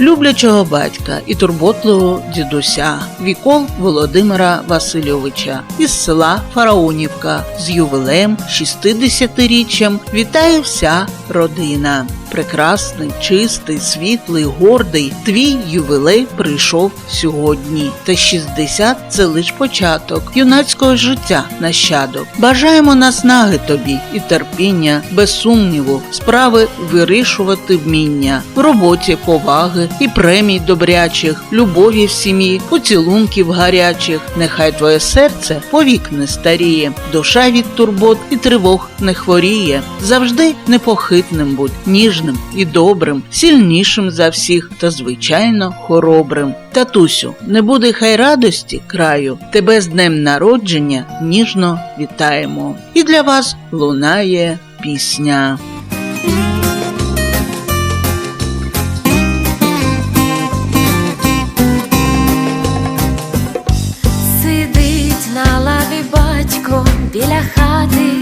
люблячого батька і турботливого дідуся Вікол Володимира Васильовича із села Фараонівка з ювілеєм 60-річчям вітає вся родина. Прекрасний, чистий, світлий, гордий. Твій ювілей прийшов сьогодні. Та 60 – це лиш початок юнацького життя нащадок. Бажаємо наснаги тобі і терпіння, без сумніву, справи вирішувати вміння, в роботі поваги і премій добрячих, любові в сім'ї, поцілунків гарячих. Нехай твоє серце повік не старіє, душа від турбот і тривог не хворіє. Завжди непохитним будь, ніжним і добрим, сильнішим за всіх та звичайно хоробрим. Татусю, не буде хай радості краю, тебе з днем народження ніжно вітаємо. І для вас лунає пісня. Сидить на лаві батько біля хати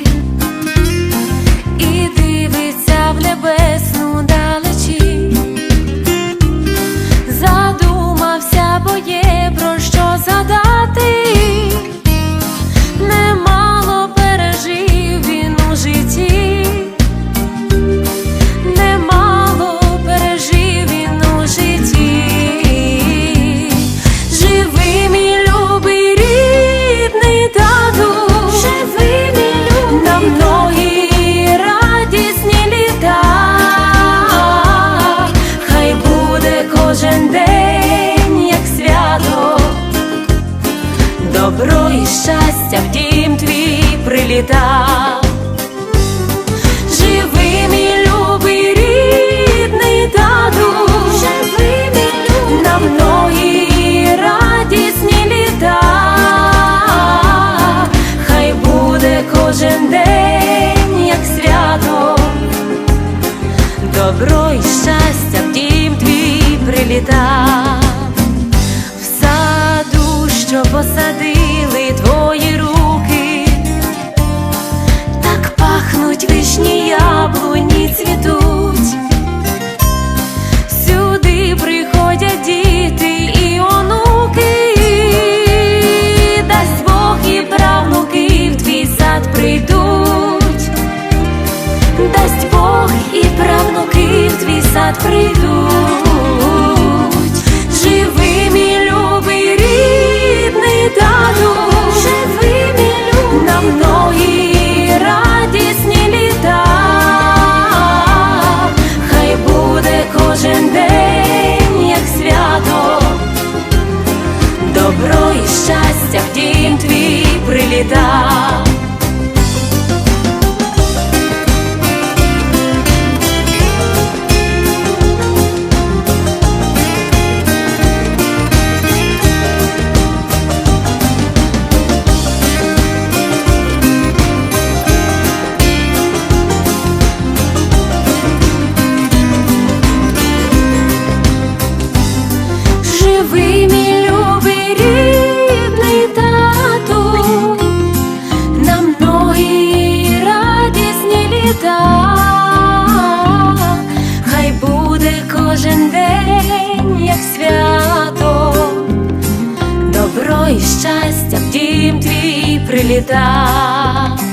добро і щастя в дім твій прилітав, В саду, що посадили твої руки, так пахнуть вишні яблуні в хай буде кожен день, як свято, добро і щастя в дім твій приліта.